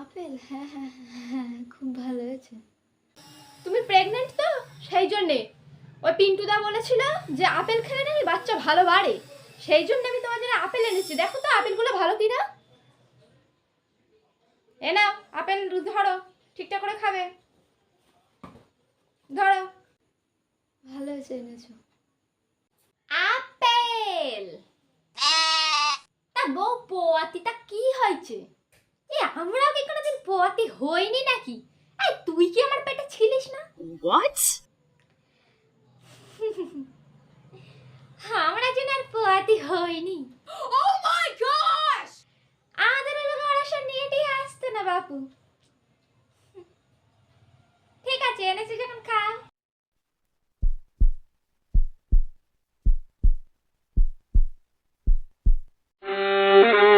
Apple? হ্যাঁ হ্যাঁ হ্যাঁ হ্যাঁ খুব ভালো হয়েছে। তুমি প্রেগনেন্ট তো? সেই জন্যে। ওই পিন্টুদা বলেছিল যে আপেল খেলে নাকি বাচ্চা ভালো বাড়ে। সেই জন্য আমি তোমার জন্য আপেল এনেছি। দেখো তো আপেলগুলো ভালো কিনা। এ নাও আপেল ধরো ঠিকঠাক করে খাবে। ধরো। ভালো হয়েছে এনেছো। আপেল! তা বউ পোয়াতিটা কি হয়েছে? আমরাও কি কোনোদিন পোয়াতে হইনি নাকি? এই তুই কি আমার পেটে ছিলিস না? হোয়াট আমরা যেন আর পোয়াতে হইনি। ও মাই গশ আমাদের লোক ওরা সব নিয়ে আসতো না বাপু। ঠিক আছে এনেছি যে